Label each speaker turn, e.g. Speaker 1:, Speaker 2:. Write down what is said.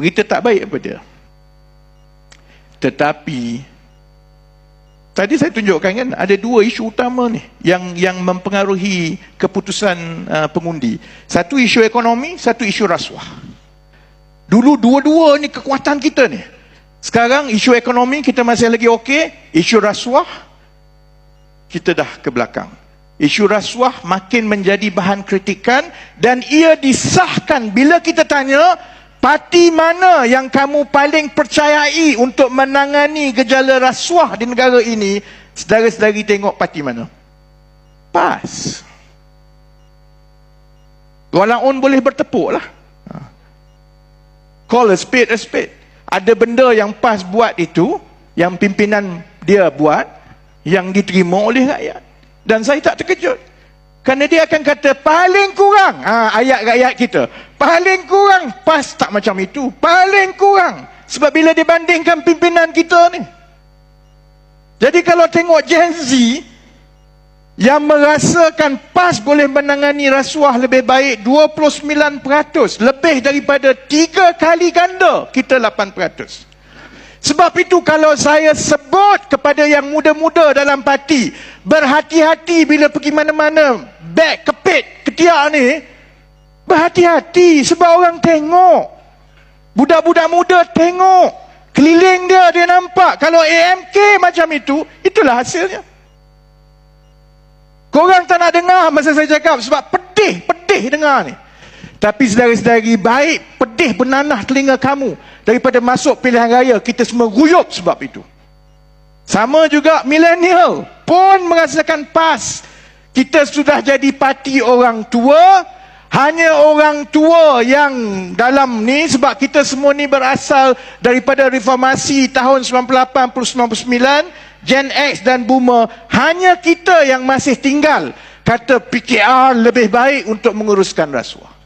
Speaker 1: berita tak baik apa dia? Tetapi tadi saya tunjukkan kan ada dua isu utama ni yang yang mempengaruhi keputusan uh, pengundi. Satu isu ekonomi satu isu rasuah. Dulu dua-dua ni kekuatan kita ni. Sekarang isu ekonomi kita masih lagi okey isu rasuah kita dah ke belakang. Isu rasuah makin menjadi bahan kritikan dan ia disahkan bila kita tanya parti mana yang kamu paling percayai untuk menangani gejala rasuah di negara ini? Saudara-saudari tengok parti mana. PAS. On boleh bertepuk lah. Call a spade a spade. Ada benda yang PAS buat itu yang pimpinan dia buat yang diterima oleh rakyat. Dan saya tak terkejut. Kerana dia akan kata paling kurang ha, ayat rakyat kita. Paling kurang PAS tak macam itu. Paling kurang. Sebab bila dibandingkan pimpinan kita ni. Jadi kalau tengok Gen Z yang merasakan PAS boleh menangani rasuah lebih baik 29%. Lebih daripada 3 kali ganda kita 8%. Sebab itu kalau saya sebut kepada yang muda-muda dalam parti, berhati-hati bila pergi mana-mana, beg kepit ketiak ni, berhati-hati sebab orang tengok. Budak-budak muda tengok. Keliling dia, dia nampak. Kalau AMK macam itu, itulah hasilnya. Korang tak nak dengar masa saya cakap sebab pedih, pedih dengar ni. Tapi sedari-sedari baik pedih benanah telinga kamu daripada masuk pilihan raya kita semua ruyup sebab itu. Sama juga milenial pun merasakan PAS. Kita sudah jadi parti orang tua, hanya orang tua yang dalam ni sebab kita semua ni berasal daripada reformasi tahun 98-99, Gen X dan Boomer, hanya kita yang masih tinggal kata PKR lebih baik untuk menguruskan rasuah.